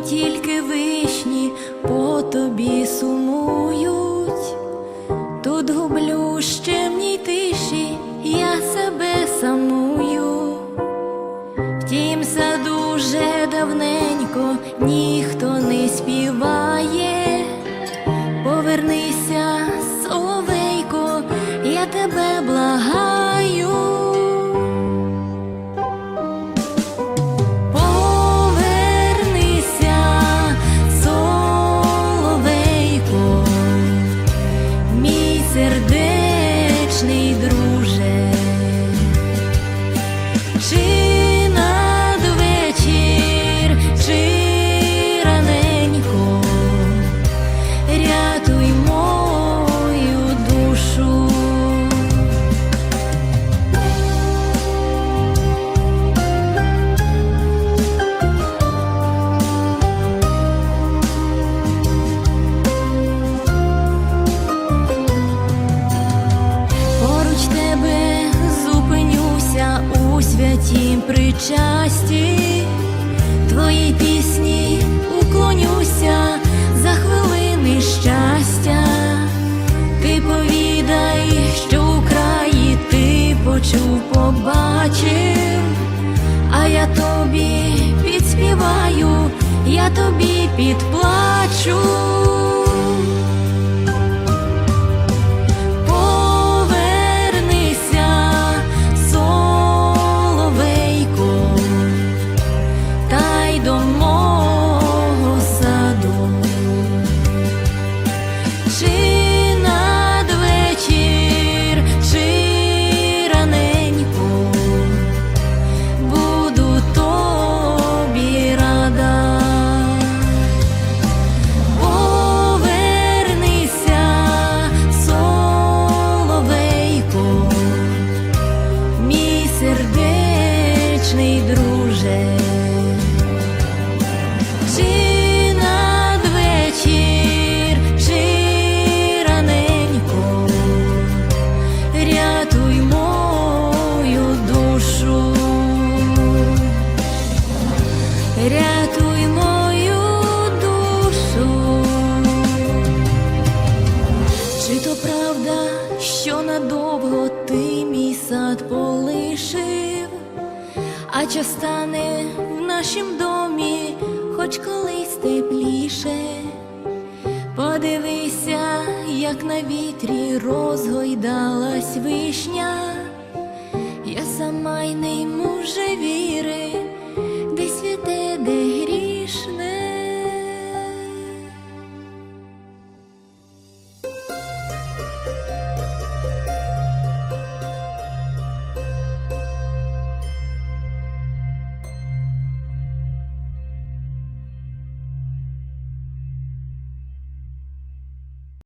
тільки вишні по тобі сумують, тут гублю щемній тиші, я себе самую. В тім саду вже давненько ніхто Чи святім причасті, твоїй пісні уклонюся за хвилини щастя. Ти повідай, що у краї ти почув, побачив, а я тобі підспіваю, я тобі підплачу. Рятуй мою душу. Чи то правда, що надовго ти мій сад полишив, а чи стане в нашім домі хоч колись тепліше? Подивися, як на вітрі розгойдалась вишня, я сама й не можу вірити.